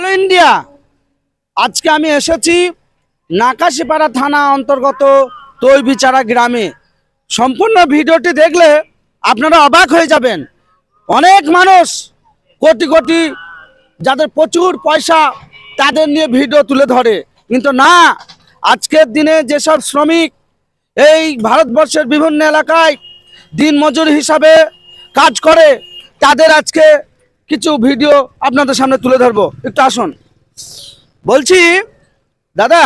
Hello India আজকে আমি এসেছি নাকাশিপাড়া থানা অন্তর্গত তৈবিচারা গ্রামে। সম্পূর্ণ ভিডিওটি দেখলে আপনারা অবাক হয়ে যাবেন। অনেক মানুষ কোটি কোটি যাদের প্রচুর পয়সা তাদের নিয়ে ভিডিও তুলে ধরে। কিন্তু না, আজকের দিনে যেসব শ্রমিক এই ভারতবর্ষের বিভিন্ন এলাকায় দিনমজুর হিসাবে কাজ করে, তাদের আজকে কিছু ভিডিও আপনাদের সামনে তুলে ধরবো। একটু আসুন। বলছি দাদা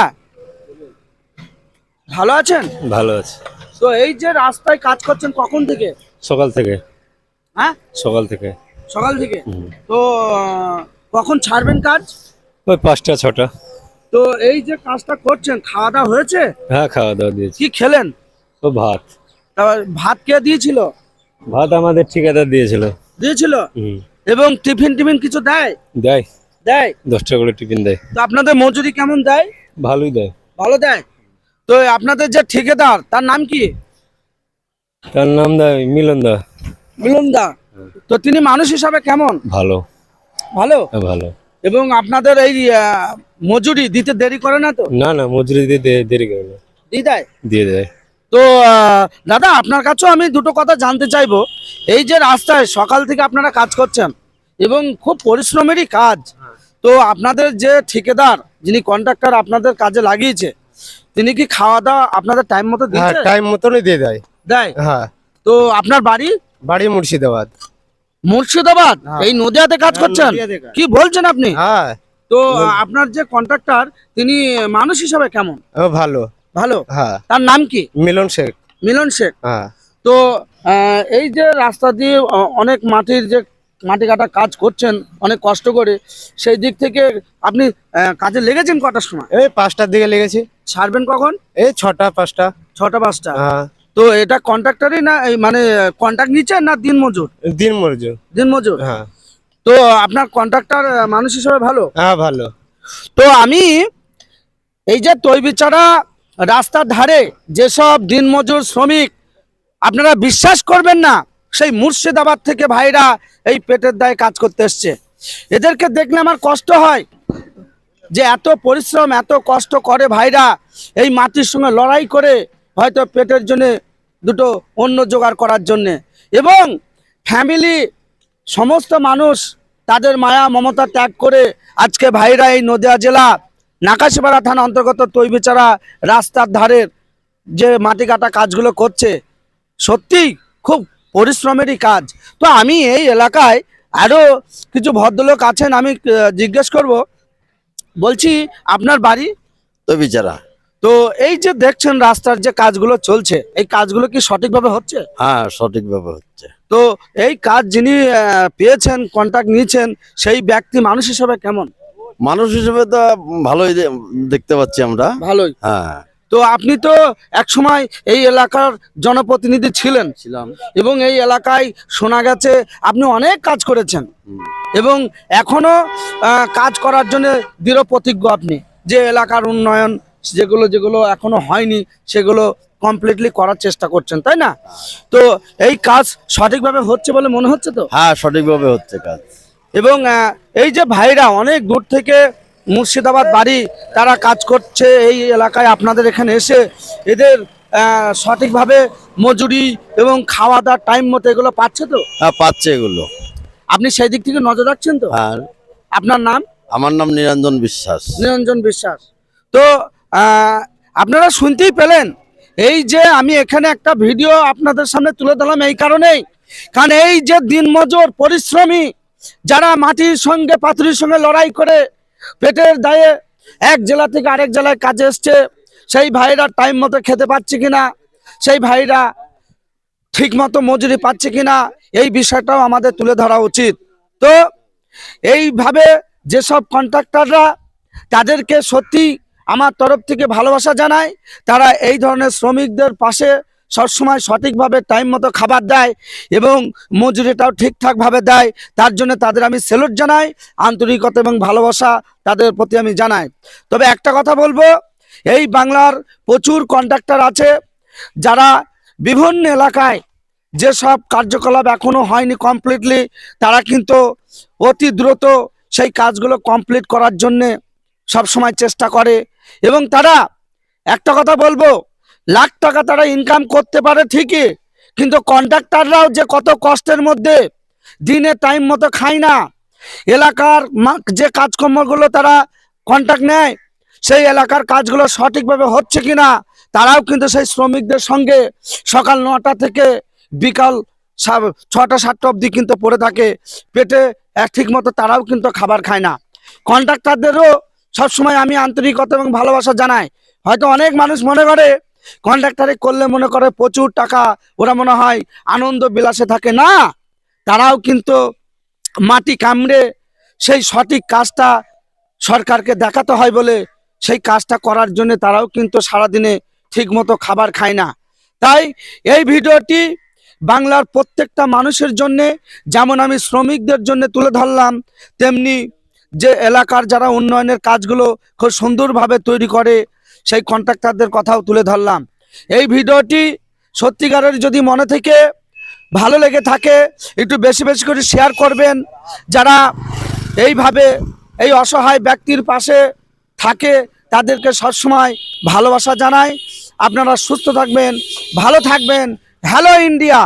ভালো আছেন? ভালো আছে। তো এই যে রাস্তায় কাজ করছেন কখন থেকে? সকাল থেকে। হ্যাঁ? সকাল থেকে। সকাল থেকে? তো কখন ছাড়বেন কাজ? ওই পাঁচটা ছটা। তো এই যে কাজটা করছেন খাওয়া দাওয়া হয়েছে? হ্যাঁ খাওয়া দাওয়া দিয়েছি। কি খেলেন? ও ভাত। তারপর ভাত কে দিয়েছিল? ভাত আমাদের ঠিকাদার দিয়েছিল। দিয়েছিল? হুম। এবং টিফিন টিফিন কিছু দেয়? দেয়। দেয়? দশটা করে টিফিন দেয়। তো আপনাদের মজুরি কেমন দেয়? ভালোই দেয়। ভালো দেয়? তো আপনাদের যে ঠিকাদার তার নাম কি? তার নাম দেয় মিলন দা। মিলন দা। তো তিনি মানুষ হিসাবে কেমন? ভালো। ভালো? হ্যাঁ, ভালো। এবং আপনাদের এই মজুরি দিতে দেরি করে না তো? না না মজুরি দিতে দেরি করে না। দিয়ে দেয়? দিয়ে দেয়। তো দাদা আপনার কাছেও আমি দুটো কথা জানতে চাইব। এই যে রাস্তায় সকাল থেকে আপনারা কাজ করছেন এবং খুব পরিশ্রমেরই কাজ। তো আপনাদের যে ঠিকাদার যিনি কন্ট্রাক্টর আপনাদের কাজে লাগিয়েছে তিনি কি খাওয়া দাওয়া আপনাদের টাইম মতো হ্যাঁ টাইম মতনই দিয়ে দেয়। দেয়? হ্যাঁ। তো আপনার বাড়ি? বাড়ি মুর্শিদাবাদ। মুর্শিদাবাদ? হ্যাঁ। এই নদিয়াতে কাজ করছেন? কি বলছেন আপনি? হ্যাঁ। তো আপনার যে কন্ট্রাক্টর তিনি মানুষ হিসাবে কেমন? ও ভালো। ভালো? হ্যাঁ। তার নাম কি? মিলন শেখ। মিলন শেখ। হ্যাঁ। তো এই যে রাস্তা দিয়ে অনেক মাটির যে মাটি কাটা কাজ করছেন অনেক কষ্ট করে সেই দিক থেকে আপনি কাজে লেগেছেন কটার সময়? এই পাঁচটার দিকে লেগেছি। ছাড়বেন কখন? এই ছটা পাঁচটা। ছটা পাঁচটা? হ্যাঁ। তো এটা কন্ট্রাক্টরই না এই মানে কন্ট্রাক্ট নিচ্ছেন না দিন মজুর? দিন মজুর। দিন মজুর? হ্যাঁ। তো আপনার কন্ট্রাক্টর মানুষ হিসেবে ভালো? হ্যাঁ ভালো। তো আমি এই যে তৈবিচারা রাস্তার ধারে যেসব দিনমজুর শ্রমিক আপনারা বিশ্বাস করবেন না, সেই মুর্শিদাবাদ থেকে ভাইরা এই পেটের দায়ে কাজ করতে এসছে। এদেরকে দেখলে আমার কষ্ট হয় যে এত পরিশ্রম, এত কষ্ট করে ভাইরা এই মাটির সঙ্গে লড়াই করে হয়তো পেটের জন্য দুটো অন্য জোগাড় করার জন্যে। এবং ফ্যামিলি সমস্ত মানুষ তাদের মায়া, মমতা ত্যাগ করে আজকে ভাইরা এই নদিয়া জেলা, নাকাশিপাড়া থানা অন্তর্গত তৈবিচারা রাস্তার ধারের যে মাটি কাটা কাজগুলো করছে সত্যিই খুব পরিশ্রমেরই কাজ। তো আমি এই এলাকায় আরও কিছু ভদ্রলোক আছেন আমি জিজ্ঞেস করব। বলছি আপনার বাড়ি? তো বিচারা। তো এই যে দেখছেন রাস্তার যে কাজগুলো চলছে এই কাজগুলো কি সঠিকভাবে হচ্ছে? হ্যাঁ সঠিকভাবে হচ্ছে। তো এই কাজ যিনি পেয়েছেন কন্ট্যাক্ট নিয়েছেন সেই ব্যক্তি মানুষ হিসেবে কেমন? মানুষ হিসেবে তো ভালোই দেখতে পাচ্ছি আমরা। ভালোই। হ্যাঁ। তো আপনি তো এক সময় এই এলাকার জনপ্রতিনিধি ছিলেন ছিলাম। এবং এই এলাকায় শোনা গেছে আপনি অনেক কাজ করেছেন। এবং এখনও কাজ করার জন্য দৃঢ় প্রতিজ্ঞ আপনি যে এলাকার উন্নয়ন যেগুলো যেগুলো এখনও হয়নি সেগুলো কমপ্লিটলি করার চেষ্টা করছেন তাই না? তো এই কাজ সঠিকভাবে হচ্ছে বলে মনে হচ্ছে তো? হ্যাঁ সঠিকভাবে হচ্ছে কাজ। এবং এই যে ভাইরা অনেক দূর থেকে মুর্শিদাবাদ বাড়ি তারা কাজ করছে এই এলাকায় আপনাদের এখানে এসে এদের সঠিকভাবে মজুরি এবং খাওয়া দাওয়ার টাইম মতো এগুলো পাচ্ছে তো? হ্যাঁ পাচ্ছে এগুলো। আপনি সেই দিক থেকে নজর রাখছেন তো? আর আপনার নাম? আমার নাম নিরঞ্জন বিশ্বাস। নিরঞ্জন বিশ্বাস। তো আপনারা শুনতেই পেলেন এই যে আমি এখানে একটা ভিডিও আপনাদের সামনে তুলে দিলাম এই কারণেই। কারণ এই যে দিনমজুর পরিশ্রমী যারা মাটির সঙ্গে পাথরের সঙ্গে লড়াই করে পেটের দায়ে এক জেলা থেকে আরেক জেলায় কাজে এসছে। সেই ভাইরা টাইম মতো খেতে পাচ্ছে কিনা, সেই ভাইরা ঠিক মতো মজুরি পাচ্ছে কিনা, এই বিষয়টাও আমাদের তুলে ধরা উচিত। তো এইভাবে যেসব কন্ট্রাক্টররা তাদেরকে সত্যি আমার তরফ থেকে ভালোবাসা জানাই, তারা এই ধরনের শ্রমিকদের পাশে সবসময় সঠিকভাবে টাইম মতো খাবার দেয় এবং মজুরিটাও ঠিকঠাকভাবে দেয়। তার জন্য তাদের আমি সেলুট জানাই, আন্তরিকতা এবং ভালোবাসা তাদের প্রতি আমি জানাই। তবে একটা কথা বলব, এই বাংলার প্রচুর কন্ট্রাক্টর আছে, যারা বিভিন্ন এলাকায় যেসব কার্যকলাপ এখনও হয়নি কমপ্লিটলি তারা কিন্তু অতি দ্রুত সেই কাজগুলো কমপ্লিট করার জন্যে সবসময় চেষ্টা করে। এবং তারা, একটা কথা বলব লাখ টাকা তারা ইনকাম করতে পারে ঠিকই, কিন্তু কন্ট্রাক্টররাও যে কত কষ্টের মধ্যে দিনে টাইম মতো খায় না। এলাকার যে কাজকর্মগুলো তারা কন্ট্যাক্ট নেয়, সেই এলাকার কাজগুলো সঠিকভাবে হচ্ছে কি না তারাও কিন্তু সেই শ্রমিকদের সঙ্গে সকাল নটা থেকে বিকাল ছটা, সাতটা অবধি কিন্তু পড়ে থাকে। পেটে এক ঠিক মতো তারাও কিন্তু খাবার খায় না। কন্ট্রাক্টরদেরও সবসময় আমি আন্তরিকতা এবং ভালোবাসা জানাই। হয়তো অনেক মানুষ মনে করে কন্ট্রাক্টারে করলে মনে করে প্রচুর টাকা, ওরা মনে হয় আনন্দ বিলাসে থাকে। না, তারাও কিন্তু মাটি কামড়ে সেই সঠিক কাজটা সরকারকে দেখাতে হয় বলে সেই কাজটা করার জন্য তারাও কিন্তু সারাদিনে ঠিকমতো খাবার খায় না। তাই এই ভিডিওটি বাংলার প্রত্যেকটা মানুষের জন্য, যেমন আমি শ্রমিকদের জন্য তুলে ধরলাম, তেমনি যে এলাকার যারা উন্নয়নের কাজগুলো খুব সুন্দরভাবে তৈরি করে সেই কন্ট্রাক্টরদের কথাও তুলে ধরলাম। এই ভিডিওটি সত্যিকারের যদি মনে থেকে ভালো লেগে থাকে, একটু বেশি বেশি করে শেয়ার করবেন। যারা এইভাবে এই অসহায় ব্যক্তির পাশে থাকে, তাদেরকে সবসময় ভালোবাসা জানাই। আপনারা সুস্থ থাকবেন, ভালো থাকবেন। Hello India